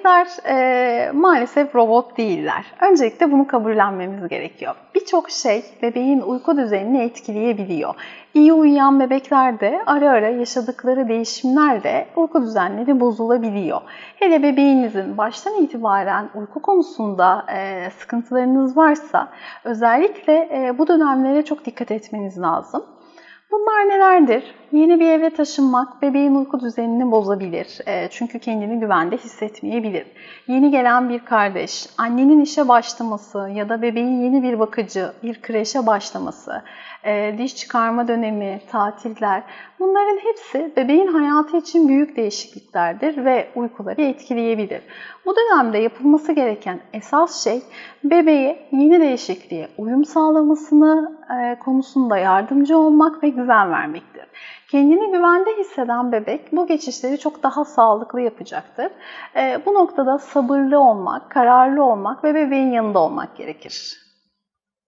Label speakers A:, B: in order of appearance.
A: Bebekler e, maalesef robot değiller. Öncelikle bunu kabullenmemiz gerekiyor. Birçok şey bebeğin uyku düzenini etkileyebiliyor. İyi uyuyan bebeklerde ara ara yaşadıkları değişimlerle uyku düzenleri bozulabiliyor. Hele bebeğinizin baştan itibaren uyku konusunda e, sıkıntılarınız varsa özellikle e, bu dönemlere çok dikkat etmeniz lazım. Bunlar nelerdir? Yeni bir eve taşınmak bebeğin uyku düzenini bozabilir. E, çünkü kendini güvende hissetmeyebilir. Yeni gelen bir kardeş, annenin işe başlaması ya da bebeğin yeni bir bakıcı, bir kreşe başlaması, e, diş çıkarma dönemi, tatiller bunların hepsi bebeğin hayatı için büyük değişikliklerdir ve uykuları etkileyebilir. Bu dönemde yapılması gereken esas şey bebeğe yeni değişikliğe uyum sağlamasını e, konusunda yardımcı olmak ve güven vermektir. Kendini güvende hisseden bebek bu geçişleri çok daha sağlıklı yapacaktır. E, bu noktada sabırlı olmak, kararlı olmak ve bebeğin yanında olmak gerekir.